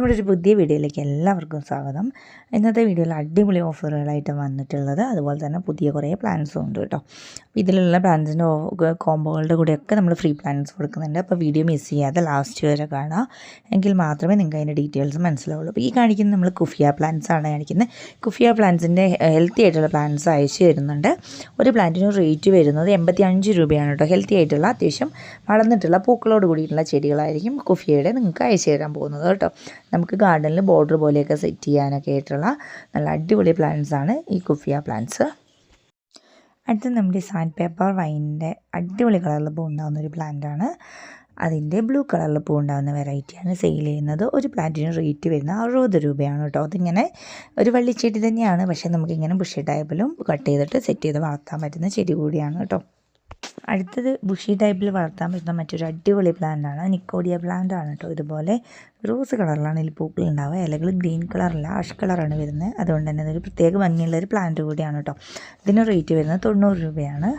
നമ്മുടെ ഒരു പുതിയ വീഡിയോയിലേക്ക് എല്ലാവർക്കും സ്വാഗതം. ഇന്നത്തെ വീഡിയോയിൽ അടിപൊളി ഓഫറുകളായിട്ട് വന്നിട്ടുള്ളത് അതുപോലെ തന്നെ പുതിയ കുറേ പ്ലാൻസും ഉണ്ട് കേട്ടോ. അപ്പോൾ ഇതിലുള്ള പ്ലാൻസിന്റെ കോംബോകളുടെ കൂടെയൊക്കെ നമ്മൾ ഫ്രീ പ്ലാൻസ് കൊടുക്കുന്നുണ്ട്. അപ്പോൾ വീഡിയോ മിസ് ചെയ്യാതെ ലാസ്റ്റ് വരെ കാണാം. എങ്കിൽ മാത്രമേ നിങ്ങൾക്ക് അതിന്റെ ഡീറ്റെയിൽസ് മനസ്സിലാവുള്ളൂ. അപ്പോൾ ഈ കാണിക്കുന്നത് നമ്മൾ കുഫിയ പ്ലാൻസ് ആണ് കാണിക്കുന്നത്. കുഫിയ പ്ലാൻസിന്റെ ഹെൽത്തി ആയിട്ടുള്ള പ്ലാൻസ് അയച്ചു തരുന്നുണ്ട്. ഒരു പ്ലാന്റിന് റേറ്റ് വരുന്നത് എൺപത്തി അഞ്ച് രൂപയാണ് കേട്ടോ. ഹെൽത്തി ആയിട്ടുള്ള അത്യാവശ്യം വളർന്നിട്ടുള്ള പൂക്കളോട് കൂടിയിട്ടുള്ള ചെടികളായിരിക്കും കുഫിയയുടെ നിങ്ങൾക്ക് അയച്ചു തരാൻ പോകുന്നത് കേട്ടോ. നമുക്ക് ഗാർഡനിൽ ബോർഡർ പോലെയൊക്കെ സെറ്റ് ചെയ്യാനൊക്കെ ആയിട്ടുള്ള നല്ല അടിപൊളി പ്ലാന്റ്സ് ആണ് ഈ കുഫിയ പ്ലാന്റ്സ് അടുത്ത് നമ്മുടെ സാൻഡ് പേപ്പർ വൈനിന്റെ അടിപൊളി കളറിൽ പൂ ഉണ്ടാകുന്ന ഒരു പ്ലാന്റാണ് അതിന്റെ ബ്ലൂ കളറിൽ പൂ ഉണ്ടാകുന്ന വെറൈറ്റിയാണ് സെയിൽ ചെയ്യുന്നത്. ഒരു പ്ലാന്റിന് റേറ്റ് വരുന്നത് അറുപത് രൂപയാണ് കേട്ടോ. അതിങ്ങനെ ഒരു വള്ളിച്ചെടി തന്നെയാണ്. പക്ഷേ നമുക്കിങ്ങനെ ബുഷി കട്ട് ചെയ്തിട്ട് സെറ്റ് ചെയ്ത് വളർത്താൻ പറ്റുന്ന ചെടി കൂടിയാണ് കേട്ടോ. അടുത്തത് ബുഷി ടൈപ്പിൽ വളർത്താൻ പറ്റുന്ന മറ്റൊരു അടിപൊളി പ്ലാന്റാണ് നിക്കോഡിയ പ്ലാന്റ് ആണ് കേട്ടോ ഇതുപോലെ റോസ് കളറിലാണ് ഇതിൽ പൂക്കൾ ഉണ്ടാവുക ഇലകൾ ഗ്രീൻ കളറല്ല ആഷ് കളറാണ് വരുന്നത്. അതുകൊണ്ട് തന്നെ ഇതൊരു പ്രത്യേക ഭംഗിയുള്ള ഒരു പ്ലാന്റ് കൂടിയാണ് കേട്ടോ ഇതിന് റേറ്റ് വരുന്നത് തൊണ്ണൂറ് രൂപയാണ്.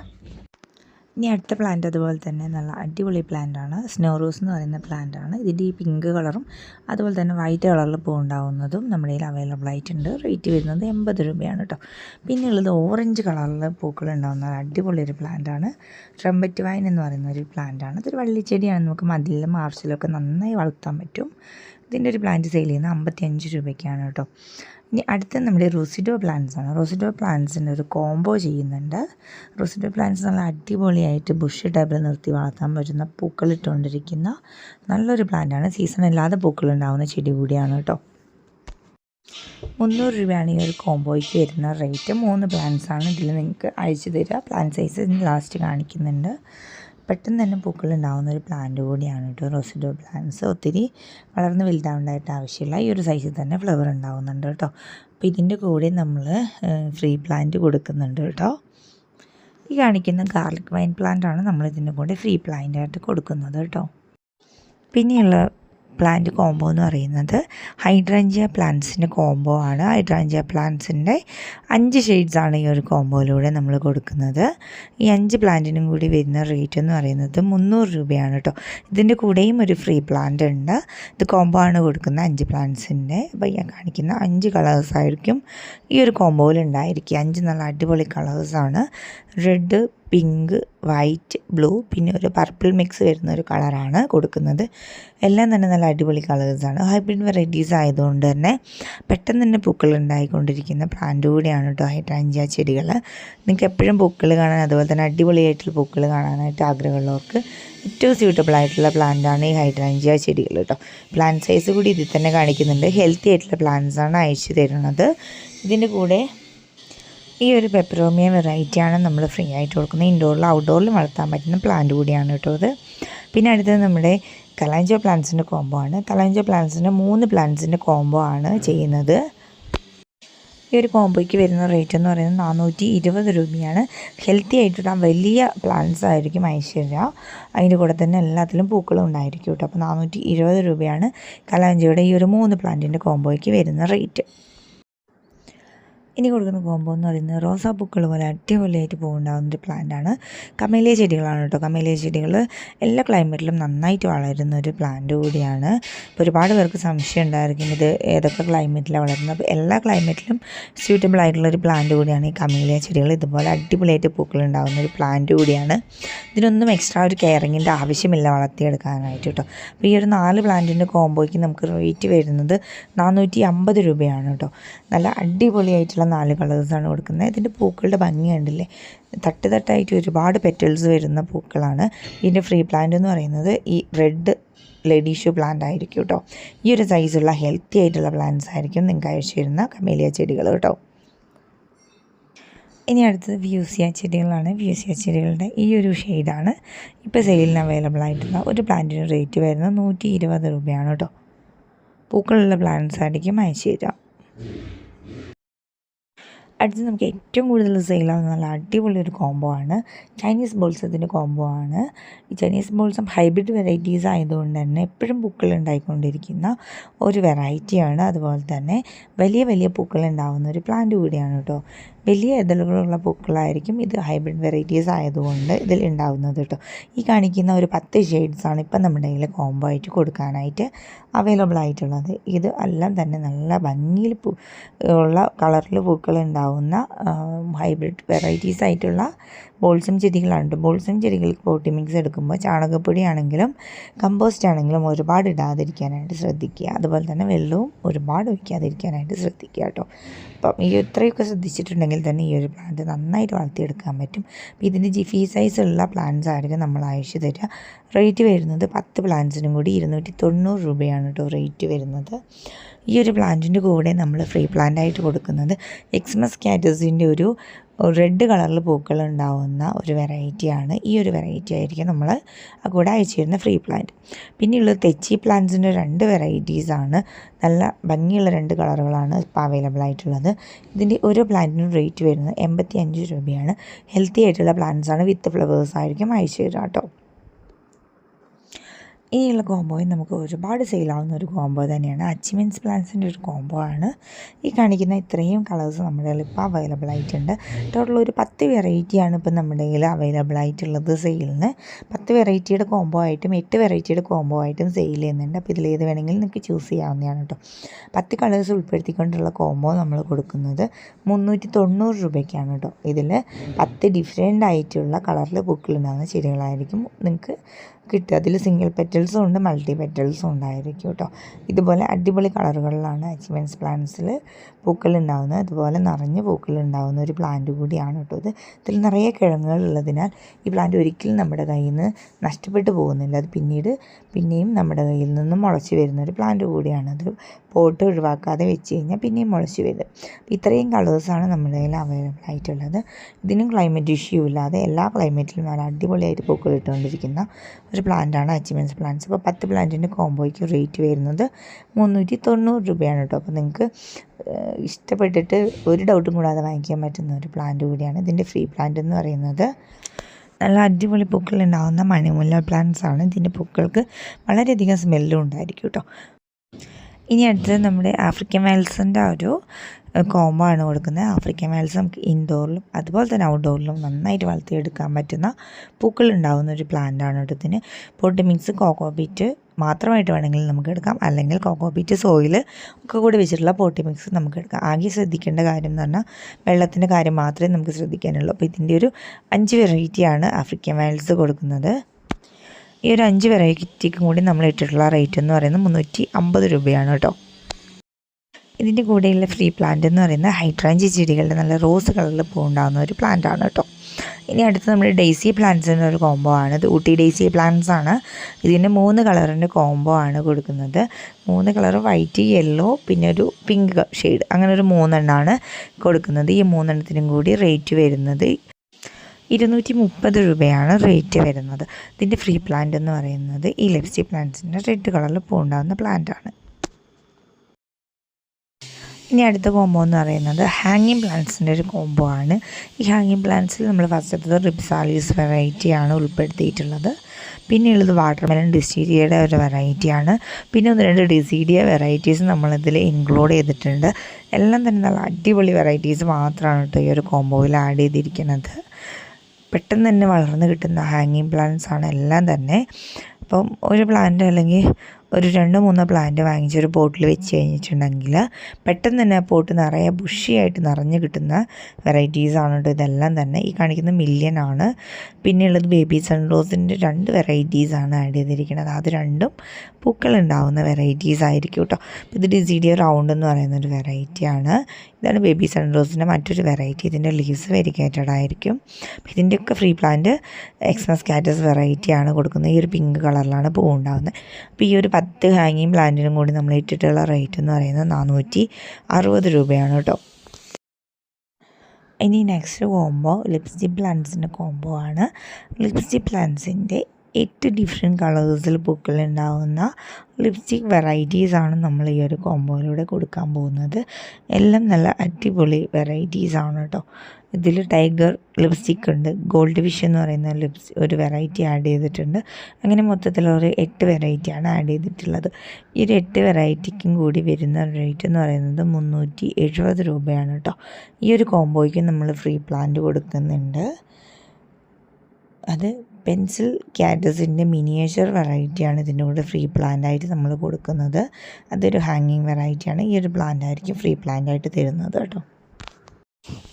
ഇനി അടുത്ത പ്ലാന്റ് അതുപോലെ തന്നെ നല്ല അടിപൊളി പ്ലാന്റ് ആണ്. സ്നോ റോസ് എന്ന് പറയുന്ന പ്ലാന്റ് ആണ്. ഇതിന്റെ ഈ പിങ്ക് കളറും അതുപോലെ തന്നെ വൈറ്റ് കളറിൽ പൂ ഉണ്ടാവുന്നതും നമ്മുടെ കയ്യിൽ അവൈലബിൾ ആയിട്ടുണ്ട്. റേറ്റ് വരുന്നത് എൺപത് രൂപയാണ് കേട്ടോ പിന്നെ ഉള്ളത് ഓറഞ്ച് കളറിൽ പൂക്കൾ ഉണ്ടാകുന്ന അടിപൊളി ഒരു പ്ലാന്റ് ആണ്. ട്രംബറ്റ് വൈൻ എന്ന് പറയുന്ന ഒരു പ്ലാന്റ് ആണ്. ഇതൊരു വള്ളിച്ചെടിയാണ്. നമുക്ക് മതിലിലും മാർച്ചിലൊക്കെ നന്നായി വളർത്താൻ പറ്റും. ഇതിന്റെ ഒരു പ്ലാന്റ് സെയിൽ ചെയ്യുന്നത് അമ്പത്തി അഞ്ച് രൂപയ്ക്കാണ് കേട്ടോ. ഇനി അടുത്ത നമ്മുടെ റോസിഡോ പ്ലാന്റ്സ് ആണ്. റോസിഡോ പ്ലാന്റ്സിന്റെ ഒരു കോംബോ ചെയ്യുന്നുണ്ട്. റോസിഡോ പ്ലാന്റ്സ് നല്ല അടിപൊളിയായിട്ട് ബുഷ് ടൈപ്പിൽ നിർത്തി വളർത്താൻ പറ്റുന്ന പൂക്കളിട്ടുകൊണ്ടിരിക്കുന്ന നല്ലൊരു പ്ലാന്റാണ് സീസൺ അല്ലാതെ പൂക്കളുണ്ടാകുന്ന ചെടി കൂടിയാണ് കേട്ടോ. മുന്നൂറ് രൂപയാണ് ഈ ഒരു കോംബോയ്ക്ക് വരുന്ന റേറ്റ് മൂന്ന് പ്ലാന്റ്സ് ആണ് ഇതിൽ നിങ്ങൾക്ക് അയച്ചു തരിക. പ്ലാന്റ് സൈസ് ലാസ്റ്റ് കാണിക്കുന്നുണ്ട്. പെട്ടെന്ന് തന്നെ പൂക്കൾ ഉണ്ടാകുന്ന ഒരു പ്ലാന്റ് കൂടിയാണ് കേട്ടോ റോസിഡോ പ്ലാന്റ്സ് ഒത്തിരി വളർന്ന് വലുതാവേണ്ടതായിട്ട് ആവശ്യമില്ല. ഈ ഒരു സൈസിൽ തന്നെ ഫ്ലവർ ഉണ്ടാകുന്നുണ്ട് കേട്ടോ അപ്പോൾ ഇതിന്റെ കൂടെ നമ്മൾ ഫ്രീ പ്ലാന്റ് കൊടുക്കുന്നുണ്ട് കേട്ടോ ഈ കാണിക്കുന്ന ഗാർലിക് വൈൻ പ്ലാന്റ് ആണ് നമ്മൾ ഇതിന്റെ കൂടെ ഫ്രീ പ്ലാന്റ് ആയിട്ട് കൊടുക്കുന്നത് കേട്ടോ പിന്നെയുള്ള പ്ലാന്റ് കോംബോ എന്ന് പറയുന്നത് ഹൈഡ്രാഞ്ചിയ പ്ലാന്റ്സിന്റെ കോംബോ ആണ്. ഹൈഡ്രാഞ്ചിയ പ്ലാന്റ്സിന്റെ അഞ്ച് ഷെയ്ഡ്സ് ആണ് ഈ ഒരു കോംബോയിലൂടെ നമ്മൾ കൊടുക്കുന്നത്. ഈ അഞ്ച് പ്ലാന്റിനും കൂടി വരുന്ന റേറ്റ് എന്ന് പറയുന്നത് മുന്നൂറ് രൂപയാണ് കേട്ടോ ഇതിന്റെ കൂടെയും ഒരു ഫ്രീ പ്ലാന്റ് ഉണ്ട്. ഇത് കോംബോ ആണ് കൊടുക്കുന്ന അഞ്ച് പ്ലാന്റ്സിന്റെ അപ്പോൾ ഞാൻ കാണിക്കുന്ന അഞ്ച് കളേഴ്സ് ആയിരിക്കും ഈ ഒരു കോംബോയിൽ ഉണ്ടായിരിക്കുക. അഞ്ച് നല്ല അടിപൊളി കളേഴ്സാണ് റെഡ് പിങ്ക് വൈറ്റ് ബ്ലൂ പിന്നെ ഒരു പർപ്പിൾ മിക്സ് വരുന്ന ഒരു കളറാണ് കൊടുക്കുന്നത്. എല്ലാം തന്നെ നല്ല അടിപൊളി കളേഴ്സാണ് ഹൈബ്രിഡ് വെറൈറ്റീസ് ആയതുകൊണ്ട് തന്നെ പെട്ടെന്ന് തന്നെ പൂക്കൾ ഉണ്ടായിക്കൊണ്ടിരിക്കുന്ന പ്ലാന്റ് കൂടിയാണ് കേട്ടോ ഹൈഡ്രാഞ്ചിയ ചെടികൾ. നിങ്ങൾക്ക് എപ്പോഴും പൂക്കൾ കാണാൻ അതുപോലെ തന്നെ അടിപൊളിയായിട്ടുള്ള പൂക്കൾ കാണാനായിട്ട് ആഗ്രഹമുള്ളവർക്ക് ഏറ്റവും സ്യൂട്ടബിൾ ആയിട്ടുള്ള പ്ലാന്റാണ് ഈ ഹൈഡ്രാഞ്ചിയ ചെടികൾ കേട്ടോ പ്ലാന്റ് സൈസ് കൂടി ഇതിൽ തന്നെ കാണിക്കുന്നുണ്ട്. ഹെൽത്തി ആയിട്ടുള്ള പ്ലാന്റ്സാണ് അയച്ചു തരുന്നത്. ഇതിന്റെ കൂടെ ഈ ഒരു പെപ്പറോമിയ വെറൈറ്റിയാണ് നമ്മൾ ഫ്രീ ആയിട്ട് കൊടുക്കുന്നത്. ഇൻഡോറിലും ഔട്ട്ഡോറിലും വളർത്താൻ പറ്റുന്ന പ്ലാന്റ് കൂടിയാണ് കേട്ടോ ഇത്. പിന്നെ അടുത്തത് നമ്മുടെ കലാഞ്ചോ പ്ലാന്റ്സിന്റെ കോംബോ ആണ്. കലാഞ്ചോ പ്ലാന്റ്സിന്റെ മൂന്ന് പ്ലാന്റ്സിന്റെ കോംബോ ആണ് ചെയ്യുന്നത്. ഈ ഒരു കോംബോയ്ക്ക് വരുന്ന റേറ്റ് എന്ന് പറയുന്നത് നാനൂറ്റി ഇരുപത് രൂപയാണ്. ഹെൽത്തി ആയിട്ടുള്ള വലിയ പ്ലാന്റ്സ് ആയിരിക്കും ഐശ്വര്യ. അതിന്റെ കൂടെ തന്നെ എല്ലാത്തിലും പൂക്കളും ഉണ്ടായിരിക്കും കേട്ടോ. അപ്പോൾ നാനൂറ്റി ഇരുപത് രൂപയാണ് കലാഞ്ചിയുടെ ഈ ഒരു മൂന്ന് പ്ലാന്റിന്റെ കോംബോയ്ക്ക് വരുന്ന റേറ്റ് ഇനി കൊടുക്കുന്ന കോമ്പോ എന്ന് പറയുന്നത് റോസാപ്പൂക്കൾ പോലെ അടിപൊളിയായിട്ട് പോകുന്നുണ്ടാകുന്ന ഒരു പ്ലാന്റാണ് കമേലിയ ചെടികളാണ് കേട്ടോ. കമേലിയ ചെടികൾ എല്ലാ ക്ലൈമറ്റിലും നന്നായിട്ട് വളരുന്ന ഒരു പ്ലാന്റ് കൂടിയാണ്. ഇപ്പോൾ ഒരുപാട് പേർക്ക് സംശയം ഉണ്ടായിരിക്കും ഇത് ഏതൊക്കെ ക്ലൈമറ്റിലാണ് വളരുന്നത്. അപ്പോൾ എല്ലാ ക്ലൈമറ്റിലും സ്യൂട്ടബിൾ ആയിട്ടുള്ള ഒരു പ്ലാന്റ് കൂടിയാണ് ഈ കമേലിയ ചെടികൾ ഇതുപോലെ അടിപൊളിയായിട്ട് പൂക്കൾ ഉണ്ടാകുന്ന ഒരു പ്ലാന്റ് കൂടിയാണ്. ഇതിനൊന്നും എക്സ്ട്രാ ഒരു കെയറിങ്ങിന്റെ ആവശ്യമില്ല വളർത്തിയെടുക്കാനായിട്ട് കേട്ടോ. അപ്പോൾ ഈ ഒരു നാല് പ്ലാന്റിന്റെ കോമ്പോയ്ക്ക് നമുക്ക് റേറ്റ് വരുന്നത് നാനൂറ്റി അമ്പത് രൂപയാണ് കേട്ടോ. നല്ല അടിപൊളിയായിട്ടുള്ള നാല് കളേഴ്സാണ് കൊടുക്കുന്നത്. ഇതിന്റെ പൂക്കളുടെ ഭംഗി കണ്ടില്ലേ? തട്ട് തട്ടായിട്ട് ഒരുപാട് പെറ്റൽസ് വരുന്ന പൂക്കളാണ്. ഇതിന്റെ ഫ്രീ പ്ലാന്റ് എന്ന് പറയുന്നത് ഈ റെഡ് ലേഡീഷു പ്ലാന്റ് ആയിരിക്കും കേട്ടോ ഈ ഒരു സൈസുള്ള ഹെൽത്തി ആയിട്ടുള്ള പ്ലാന്റ്സ് ആയിരിക്കും നിങ്ങൾക്ക് അയച്ചു വരുന്ന കമേലിയ ചെടികൾ കേട്ടോ ഇനി അടുത്തത് വ്യൂസിയ ചെടികളാണ്. വ്യൂസിയ ചെടികളുടെ ഈ ഒരു ഷെയ്ഡാണ് ഇപ്പോൾ സെയിലിന് അവൈലബിൾ ആയിട്ടുള്ള ഒരു പ്ലാന്റിന് റേറ്റ് വരുന്നത് നൂറ്റി ഇരുപത് രൂപയാണ് കേട്ടോ പൂക്കളുള്ള പ്ലാന്റ്സ് ആയിരിക്കും അയച്ചു തരാം. അടുത്ത് നമുക്ക് ഏറ്റവും കൂടുതൽ സെയിലാകുന്ന നല്ല അടിപൊളി ഒരു കോംബോ ആണ്. ചൈനീസ് ബോൾസത്തിന്റെ കോംബോ ആണ്. ഈ ചൈനീസ് ബോൾസും ഹൈബ്രിഡ് വെറൈറ്റീസ് ആയതുകൊണ്ട് തന്നെ എപ്പോഴും പൂക്കൾ ഉണ്ടായിക്കൊണ്ടിരിക്കുന്ന ഒരു വെറൈറ്റിയാണ് അതുപോലെ തന്നെ വലിയ വലിയ പൂക്കൾ ഉണ്ടാകുന്ന ഒരു പ്ലാന്റ് കൂടിയാണ് കേട്ടോ വലിയ ഇതളുകളുള്ള പൂക്കളായിരിക്കും ഇത് ഹൈബ്രിഡ് വെറൈറ്റീസ് ആയതുകൊണ്ട് ഇതിൽ ഉണ്ടാവുന്നത് കേട്ടോ. ഈ കാണിക്കുന്ന ഒരു പത്ത് ഷെയ്ഡ്സാണ് ഇപ്പം നമ്മുടെ കയ്യിൽ കോംബോ ആയിട്ട് കൊടുക്കാനായിട്ട് അവൈലബിൾ ആയിട്ടുള്ളത്. ഇത് എല്ലാം തന്നെ നല്ല ഭംഗിയിൽ ഉള്ള കളറിൽ പൂക്കൾ ഉണ്ടാവുന്ന ഹൈബ്രിഡ് വെറൈറ്റീസ് ആയിട്ടുള്ള ബോൾസം ചെടികളാണ് ബോൾസം ചെടികൾക്ക് പോട്ടി മിക്സ് എടുക്കുമ്പോൾ ചാണകപ്പൊടി ആണെങ്കിലും കമ്പോസ്റ്റ് ആണെങ്കിലും ഒരുപാട് ഇടാതിരിക്കാനായിട്ട് ശ്രദ്ധിക്കുക. അതുപോലെ തന്നെ വെള്ളവും ഒരുപാട് ഒഴിക്കാതിരിക്കാനായിട്ട് ശ്രദ്ധിക്കുക കേട്ടോ. അപ്പം ഈ ഇത്രയൊക്കെ ശ്രദ്ധിച്ചിട്ടുണ്ടെങ്കിൽ തന്നെ ഈ ഒരു പ്ലാന്റ് നന്നായിട്ട് വളർത്തിയെടുക്കാൻ പറ്റും. അപ്പോൾ ഇതിന്റെ ജിഫി സൈസ് ഉള്ള പ്ലാന്റ്സ് ആയിരിക്കും നമ്മൾ അയച്ചു തരിക റേറ്റ് വരുന്നത് പത്ത് പ്ലാന്റ്സിനും കൂടി ഇരുന്നൂറ്റി തൊണ്ണൂറ് രൂപയാണ് കേട്ടോ റേറ്റ് വരുന്നത്. ഈ ഒരു പ്ലാന്റിന്റെ കൂടെ നമ്മൾ ഫ്രീ പ്ലാന്റ് ആയിട്ട് കൊടുക്കുന്നത്. എക്സ്മസ് കാറ്റസിന്റെ ഒരു റെഡ് കളറിൽ പൂക്കൾ ഉണ്ടാവുന്ന ഒരു വെറൈറ്റിയാണ് ഈ ഒരു വെറൈറ്റി ആയിരിക്കും നമ്മൾ കൂടെ അയച്ചു തരുന്ന ഫ്രീ പ്ലാന്റ് പിന്നെയുള്ളത് തെച്ചി പ്ലാന്റ്സിന്റെ രണ്ട് വെറൈറ്റീസാണ് നല്ല ഭംഗിയുള്ള രണ്ട് കളറുകളാണ് ഇപ്പോൾ അവൈലബിൾ ആയിട്ടുള്ളത്. ഇതിന്റെ ഒരു പ്ലാന്റിനും റേറ്റ് വരുന്നത് എൺപത്തി അഞ്ച് രൂപയാണ്. ഹെൽത്തി ആയിട്ടുള്ള പ്ലാന്റ്സാണ് വിത്ത് ഫ്ലവേഴ്സ് ആയിരിക്കും അയച്ചു തരാം കേട്ടോ. ഇനിയുള്ള കോംബോയും നമുക്ക് ഒരുപാട് സെയിലാവുന്ന ഒരു കോംബോ തന്നെയാണ്. അച്ചിമെൻസ് പ്ലാൻസിന്റെ ഒരു കോംബോ ആണ്. ഈ കാണിക്കുന്ന ഇത്രയും കളേഴ്സ് നമ്മുടെ കയ്യിൽ ഇപ്പോൾ അവൈലബിൾ ആയിട്ടുണ്ട്. ടോട്ടൽ ഒരു പത്ത് വെറൈറ്റിയാണ് ഇപ്പം നമ്മുടെ കയ്യിൽ അവൈലബിൾ ആയിട്ടുള്ളത് സെയിലിന് പത്ത് വെറൈറ്റിയുടെ കോംബോ ആയിട്ടും എട്ട് വെറൈറ്റിയുടെ കോംബോ ആയിട്ടും സെയിൽ ചെയ്യുന്നുണ്ട്. അപ്പോൾ ഇതിൽ ഏത് വേണമെങ്കിലും നിങ്ങൾക്ക് ചൂസ് ചെയ്യാവുന്നതാണ് കേട്ടോ പത്ത് കളേഴ്സ് ഉൾപ്പെടുത്തിക്കൊണ്ടുള്ള കോംബോ നമ്മൾ കൊടുക്കുന്നത് മുന്നൂറ്റി തൊണ്ണൂറ് രൂപയ്ക്കാണ് കേട്ടോ ഇതിൽ പത്ത് ഡിഫറെന്റ് ആയിട്ടുള്ള കളറിൽ പൂക്കളുണ്ടാകുന്ന ചെടികളായിരിക്കും നിങ്ങൾക്ക് കിട്ടുക. അതിൽ സിംഗിൾ പെറ്റൽസും ഉണ്ട് മൾട്ടി പെറ്റൽസും ഉണ്ടായിരിക്കും കേട്ടോ. ഇതുപോലെ അടിപൊളി കളറുകളിലാണ് അച്ചീവ്മെന്റ്സ് പ്ലാന്റ്സിൽ പൂക്കൾ ഉണ്ടാകുന്നത് അതുപോലെ നിറഞ്ഞ് പൂക്കൾ ഉണ്ടാകുന്ന ഒരു പ്ലാന്റ് കൂടിയാണ് കേട്ടോ ഇത്. ഇതിൽ നിറയെ കിഴങ്ങുകൾ ഉള്ളതിനാൽ ഈ പ്ലാന്റ് ഒരിക്കലും നമ്മുടെ കയ്യിൽ നിന്ന് നഷ്ടപ്പെട്ടു പോകുന്നില്ല. അത് പിന്നീട് പിന്നെയും നമ്മുടെ കയ്യിൽ നിന്നും മുളച്ച് വരുന്ന ഒരു പ്ലാന്റ് കൂടിയാണ്. അത് പോട്ട് ഒഴിവാക്കാതെ വെച്ച് കഴിഞ്ഞാൽ പിന്നെയും മുളച്ച് വരും. അപ്പോൾ ഇത്രയും കളേഴ്സാണ് നമ്മുടെ കയ്യിൽ അവൈലബിൾ ആയിട്ടുള്ളത്. ഇതിനും ക്ലൈമറ്റ് ഇഷ്യൂ ഇല്ലാതെ എല്ലാ ക്ലൈമറ്റിലും നല്ല അടിപൊളിയായിട്ട് പൂക്കൾ ഇട്ടുകൊണ്ടിരിക്കുന്ന ഒരു പ്ലാന്റാണ് അച്ചീവ്മെന്റ്സ് പ്ലാന്റ്സ് അപ്പോൾ പത്ത് പ്ലാന്റിന്റെ കോംബോയ്ക്ക് റേറ്റ് വരുന്നത് മുന്നൂറ്റി തൊണ്ണൂറ് രൂപയാണ് കേട്ടോ. അപ്പോൾ നിങ്ങൾക്ക് ഇഷ്ടപ്പെട്ടിട്ട് ഒരു ഡൗട്ടും കൂടാതെ വാങ്ങിക്കാൻ പറ്റുന്ന ഒരു പ്ലാന്റ് കൂടിയാണ്. ഇതിന്റെ ഫ്രീ പ്ലാന്റ് എന്ന് പറയുന്നത് നല്ല അടിപൊളി പൂക്കൾ ഉണ്ടാകുന്ന മണിമുല്ല പ്ലാന്റ്സ് ആണ്. ഇതിന്റെ പൂക്കൾക്ക് വളരെയധികം സ്മെല്ലും ഉണ്ടായിരിക്കും കേട്ടോ. ഇനി അടുത്തത് നമ്മുടെ ആഫ്രിക്കൻ വയൽസിന്റെ ഒരു കോംബോ ആണ് കൊടുക്കുന്നത്. ആഫ്രിക്കൻ വയൽസ് നമുക്ക് ഇൻഡോറിലും അതുപോലെ തന്നെ ഔട്ട്ഡോറിലും നന്നായിട്ട് വളർത്തിയെടുക്കാൻ പറ്റുന്ന പൂക്കൾ ഉണ്ടാകുന്ന ഒരു പ്ലാന്റ് ആണ് ഇതിന്. പോട്ട് മിക്സ് കോക്കോ ബീറ്റ് മാത്രമായിട്ട് വേണമെങ്കിൽ നമുക്ക് എടുക്കാം. അല്ലെങ്കിൽ കോക്കോ ബീറ്റ് സോയിൽ ഒക്കെ കൂടി വെച്ചിട്ടുള്ള പോട്ടി മിക്സ് നമുക്ക് എടുക്കാം. ആകെ ശ്രദ്ധിക്കേണ്ട കാര്യം എന്ന് പറഞ്ഞാൽ വെള്ളത്തിന്റെ കാര്യം മാത്രമേ നമുക്ക് ശ്രദ്ധിക്കാനുള്ളൂ. അപ്പോൾ ഇതിന്റെ ഒരു അഞ്ച് വെറൈറ്റിയാണ് ആഫ്രിക്കൻ വയൽസ് കൊടുക്കുന്നത്. ഈ ഒരു അഞ്ച് വെറൈറ്റിക്കും കൂടി നമ്മൾ ഇട്ടിട്ടുള്ള റേറ്റ് എന്ന് പറയുന്നത് മുന്നൂറ്റി അമ്പത് രൂപയാണ് കേട്ടോ. ഇതിന്റെ കൂടെയുള്ള ഫ്രീ പ്ലാന്റ് എന്ന് പറയുന്നത് ഹൈഡ്രാഞ്ചി ചെടികളുടെ നല്ല റോസ് കളറിൽ പൂണ്ടാകുന്ന ഒരു പ്ലാന്റ് ആണ് കേട്ടോ. ഇനി അടുത്ത് നമ്മൾ ഡെയ്സി പ്ലാന്റ്സിന്റെ ഒരു കോംബോ ആണ്. ഇത് ഊട്ടി ഡെയ്സി പ്ലാന്റ്സ് ആണ്. ഇതിന് മൂന്ന് കളറിന്റെ കോംബോ ആണ് കൊടുക്കുന്നത്. മൂന്ന് കളർ വൈറ്റ് യെല്ലോ പിന്നെ ഒരു പിങ്ക് ഷെയ്ഡ് അങ്ങനെ ഒരു മൂന്നെണ്ണമാണ് കൊടുക്കുന്നത്. ഈ മൂന്നെണ്ണത്തിനും കൂടി റേറ്റ് വരുന്നത് ഇരുന്നൂറ്റി മുപ്പത് രൂപയാണ് റേറ്റ് വരുന്നത്. ഇതിന്റെ ഫ്രീ പ്ലാന്റ് എന്ന് പറയുന്നത് ഈ ലെപ്സി പ്ലാന്റ്സിന്റെ റെഡ് കളറിൽ പൂണ്ടാകുന്ന പ്ലാന്റ് ആണ്. ഇനി അടുത്ത കോംബോ എന്ന് പറയുന്നത് ഹാങ്ങിങ് പ്ലാന്റ്സിന്റെ ഒരു കോംബോ ആണ്. ഈ ഹാങ്ങിങ് പ്ലാന്റ്സിൽ നമ്മൾ ഫസ്റ്റത്തത് റിപ്സാലീസ് വെറൈറ്റിയാണ് ഉൾപ്പെടുത്തിയിട്ടുള്ളത്. പിന്നെയുള്ളത് വാട്ടർമെലൺ ഡിസീഡിയയുടെ ഒരു വെറൈറ്റിയാണ് പിന്നെ ഒന്ന് രണ്ട് ഡിസീഡിയ വെറൈറ്റീസ് നമ്മളിതിൽ ഇൻക്ലൂഡ് ചെയ്തിട്ടുണ്ട്. എല്ലാം തന്നെ നല്ല അടിപൊളി വെറൈറ്റീസ് മാത്രമാണ് കേട്ടോ ഈ ഒരു കോംബോയിൽ ആഡ് ചെയ്തിരിക്കുന്നത്. പെട്ടെന്ന് തന്നെ വളർന്ന് കിട്ടുന്ന ഹാങ്ങിങ് പ്ലാന്റ്സ് ആണ്. എല്ലാം തന്നെ. അപ്പം ഒരു പ്ലാന്റ് അല്ലെങ്കിൽ ഒരു രണ്ടോ മൂന്ന് പ്ലാന്റ് വാങ്ങിച്ച് ഒരു പോട്ടിൽ വെച്ച് കഴിഞ്ഞിട്ടുണ്ടെങ്കിൽ പെട്ടെന്ന് തന്നെ ആ പോട്ട് നിറയെ ബുഷിയായിട്ട് നിറഞ്ഞു കിട്ടുന്ന വെറൈറ്റീസ് ആണ് കേട്ടോ ഇതെല്ലാം തന്നെ. ഈ കാണിക്കുന്ന മില്യൻ ആണ്. പിന്നെയുള്ളത് ബേബി സൺറോസിന്റെ രണ്ട് വെറൈറ്റീസ് ആണ് ആഡ് ചെയ്തിരിക്കുന്നത്. അത് രണ്ടും പൂക്കൾ ഉണ്ടാവുന്ന വെറൈറ്റീസ് ആയിരിക്കും കേട്ടോ ഇത് ഡിസീഡിയ റൗണ്ട് എന്ന് പറയുന്ന ഒരു വെറൈറ്റിയാണ് ഇതാണ് ബേബി സൺറോസിന്റെ മറ്റൊരു വെറൈറ്റി ഇതിന്റെ ലീവ്സ് വെരിക്കേറ്റഡ് ആയിരിക്കും. ഇതിന്റെയൊക്കെ ഫ്രീ പ്ലാന്റ് എക്സ്മസ് കാറ്റസ് വെറൈറ്റിയാണ് കൊടുക്കുന്നത്. ഈ ഒരു പിങ്ക് കളറിലാണ് പൂ ഉണ്ടാകുന്നത് അപ്പോൾ ഈ ഒരു പത്ത് ഹാങ്ങിങ് പ്ലാന്റിനും കൂടി നമ്മൾ ഇട്ടിട്ടുള്ള റേറ്റ് എന്ന് പറയുന്നത് നാനൂറ്റി അറുപത് രൂപയാണ് കേട്ടോ. ഇനി നെക്സ്റ്റ് കോംബോ ലിപ്സ്റ്റിക് പ്ലാന്റ്സിന്റെ കോംബോ ആണ്. ലിപ്സ്റ്റിക് പ്ലാന്റ്സിന്റെ എട്ട് ഡിഫറെന്റ് കളേഴ്സിൽ പൂക്കളുണ്ടാകുന്ന ലിപ്സ്റ്റിക് വെറൈറ്റീസാണ് നമ്മൾ ഈ ഒരു കോംബോയിലൂടെ കൊടുക്കാൻ പോകുന്നത്. എല്ലാം നല്ല അടിപൊളി വെറൈറ്റീസാണ് കേട്ടോ. ഇതിൽ ടൈഗർ ലിപ്സ്റ്റിക് ഉണ്ട്. ഗോൾഡ് വിഷ് എന്ന് പറയുന്ന ലിപ്സ് ഒരു വെറൈറ്റി ആഡ് ചെയ്തിട്ടുണ്ട്. അങ്ങനെ മൊത്തത്തിൽ ഒരു എട്ട് വെറൈറ്റിയാണ് ആഡ് ചെയ്തിട്ടുള്ളത്. ഈ ഒരു എട്ട് വെറൈറ്റിക്കും കൂടി വരുന്ന റേറ്റ് എന്ന് പറയുന്നത് മുന്നൂറ്റി എഴുപത് രൂപയാണ് കേട്ടോ. ഈ ഒരു കോംബോയ്ക്ക് നമ്മൾ ഫ്രീ പ്ലാന്റ് കൊടുക്കുന്നുണ്ട്. അത് പെൻസിൽ ക്യാറ്റസിന്റെ മിനിയേച്ചർ വെറൈറ്റിയാണ് ഇതിന്റെ കൂടെ ഫ്രീ പ്ലാന്റ് ആയിട്ട് നമ്മൾ കൊടുക്കുന്നത്. അതൊരു ഹാങ്ങിങ് വെറൈറ്റിയാണ് ഈ ഒരു പ്ലാന്റ് ആയിരിക്കും ഫ്രീ പ്ലാന്റ് ആയിട്ട് തരുന്നത് കേട്ടോ.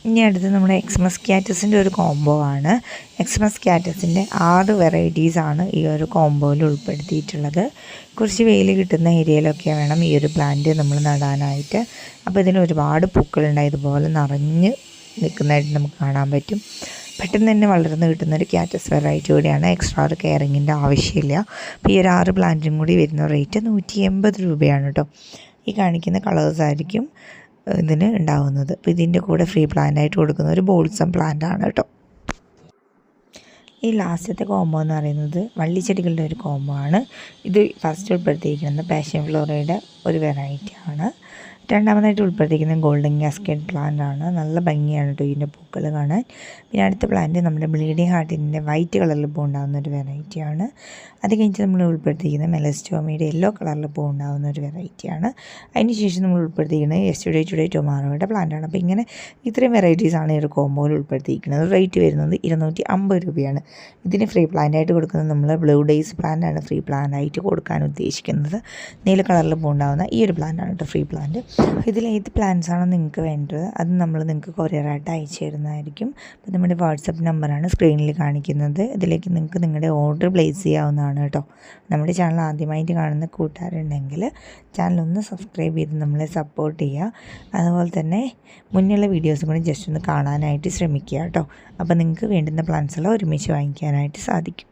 ഇനി അടുത്ത് നമ്മുടെ എക്സ്മസ് ക്യാറ്റസിന്റെ ഒരു കോംബോ ആണ്. എക്സ്മസ് ക്യാറ്റസിന്റെ ആറ് വെറൈറ്റീസ് ആണ് ഈ ഒരു കോംബോയിൽ ഉൾപ്പെടുത്തിയിട്ടുള്ളത്. കുറച്ച് വെയിൽ കിട്ടുന്ന ഏരിയയിലൊക്കെ വേണം ഈ ഒരു പ്ലാന്റ് നമ്മൾ നടാനായിട്ട്. അപ്പോൾ ഇതിന് ഒരുപാട് പൂക്കളുണ്ടായി ഇതുപോലെ നിറഞ്ഞ് നിൽക്കുന്നതായിട്ട് നമുക്ക് കാണാൻ പറ്റും. പെട്ടെന്ന് തന്നെ വളർന്ന് കിട്ടുന്ന ഒരു ക്യാറ്റസ് വെറൈറ്റി കൂടിയാണ്. എക്സ്ട്രാ ഒരു കെയറിങ്ങിന്റെ ആവശ്യമില്ല. അപ്പോൾ ഈ ഒരു ആറ് പ്ലാന്റും കൂടി വരുന്ന റേറ്റ് നൂറ്റി എൺപത് രൂപയാണ് കേട്ടോ. ഈ കാണിക്കുന്ന കളേഴ്സ് ആയിരിക്കും. ഇതിന് ഉണ്ടാവുന്നത്. അപ്പോൾ ഇതിന്റെ കൂടെ ഫ്രീ പ്ലാന്റായിട്ട് കൊടുക്കുന്ന ഒരു ബോൾസം പ്ലാന്റ് ആണ് കേട്ടോ. ഈ ലാസ്റ്റത്തെ കോംബോ എന്ന് പറയുന്നത് വള്ളിച്ചെടികളുടെ ഒരു കോംബോ ആണ്. ഇത് ഫസ്റ്റ് ഉൾപ്പെടുത്തിയിരിക്കുന്നത് പാഷൻ ഫ്ലോറയുടെ ഒരു വെറൈറ്റി ആണ്. രണ്ടാമതായിട്ട് ഉൾപ്പെടുത്തിയിരിക്കുന്നത് ഗോൾഡൻ കാസ്കേഡ് പ്ലാന്റ് ആണ്. നല്ല ഭംഗിയാണ് കേട്ടോ ഇതിന്റെ പൂക്കൾ കാണാൻ. പിന്നെ അടുത്ത പ്ലാന്റ് നമ്മുടെ ബ്ലീഡിങ് ഹാർട്ടിന്റെ വൈറ്റ് കളറിൽ പൂ ഉണ്ടാകുന്ന ഒരു വെറൈറ്റിയാണ് അത് കഴിഞ്ഞിട്ട് നമ്മൾ ഉൾപ്പെടുത്തിയിരിക്കുന്നത് മെലസ്റ്റോമയുടെ യെല്ലോ കളറിൽ പൂ ഉണ്ടാകുന്ന ഒരു വെറൈറ്റിയാണ് അതിന് ശേഷം നമ്മൾ ഉൾപ്പെടുത്തിയിരിക്കുന്നത് യെസ്റ്റർഡേ ടുഡേ ടൊമാറോയുടെ പ്ലാന്റാണ് അപ്പോൾ ഇങ്ങനെ ഇത്രയും വെറൈറ്റീസാണ് ഈ ഒരു കോമ്പോയിൽ ഉൾപ്പെടുത്തിയിരിക്കുന്നത്. റേറ്റ് വരുന്നത് ഇരുന്നൂറ്റി അമ്പത് രൂപയാണ്. ഇതിന് ഫ്രീ പ്ലാന്റായിട്ട് കൊടുക്കുന്നത് നമ്മൾ ബ്ലൂ ഡേയ്സ് പ്ലാന്റ് ആണ്. ഫ്രീ പ്ലാന്റായിട്ട് കൊടുക്കാൻ ഉദ്ദേശിക്കുന്നത്. നീല കളറിൽ പൂ ഉണ്ടാകുന്ന ഈ ഒരു പ്ലാന്റ് ആണ് കേട്ടോ ഫ്രീ പ്ലാന്റ് ഇതിൽ ഏത് പ്ലാൻസ് ആണോ നിങ്ങൾക്ക് വേണ്ടത്? അത് നമ്മൾ നിങ്ങൾക്ക് കൊറിയറായിട്ട് അയച്ചു തരുന്നതായിരിക്കും. അപ്പോൾ നമ്മുടെ വാട്സപ്പ് നമ്പറാണ് സ്ക്രീനിൽ കാണിക്കുന്നത്. ഇതിലേക്ക് നിങ്ങൾക്ക് നിങ്ങളുടെ ഓർഡർ പ്ലേസ് ചെയ്യാവുന്നതാണ് കേട്ടോ നമ്മുടെ ചാനൽ ആദ്യമായിട്ട് കാണുന്ന കൂട്ടുകാരുണ്ടെങ്കിൽ ചാനൽ ഒന്ന് സബ്സ്ക്രൈബ് ചെയ്ത് നമ്മളെ സപ്പോർട്ട് ചെയ്യുക അതുപോലെ തന്നെ മുന്നിലുള്ള വീഡിയോസും കൂടി ജസ്റ്റ് ഒന്ന് കാണാനായിട്ട് ശ്രമിക്കുക കേട്ടോ അപ്പോൾ നിങ്ങൾക്ക് വേണ്ടുന്ന പ്ലാൻസ് എല്ലാം ഒരുമിച്ച് വാങ്ങിക്കാനായിട്ട് സാധിക്കും.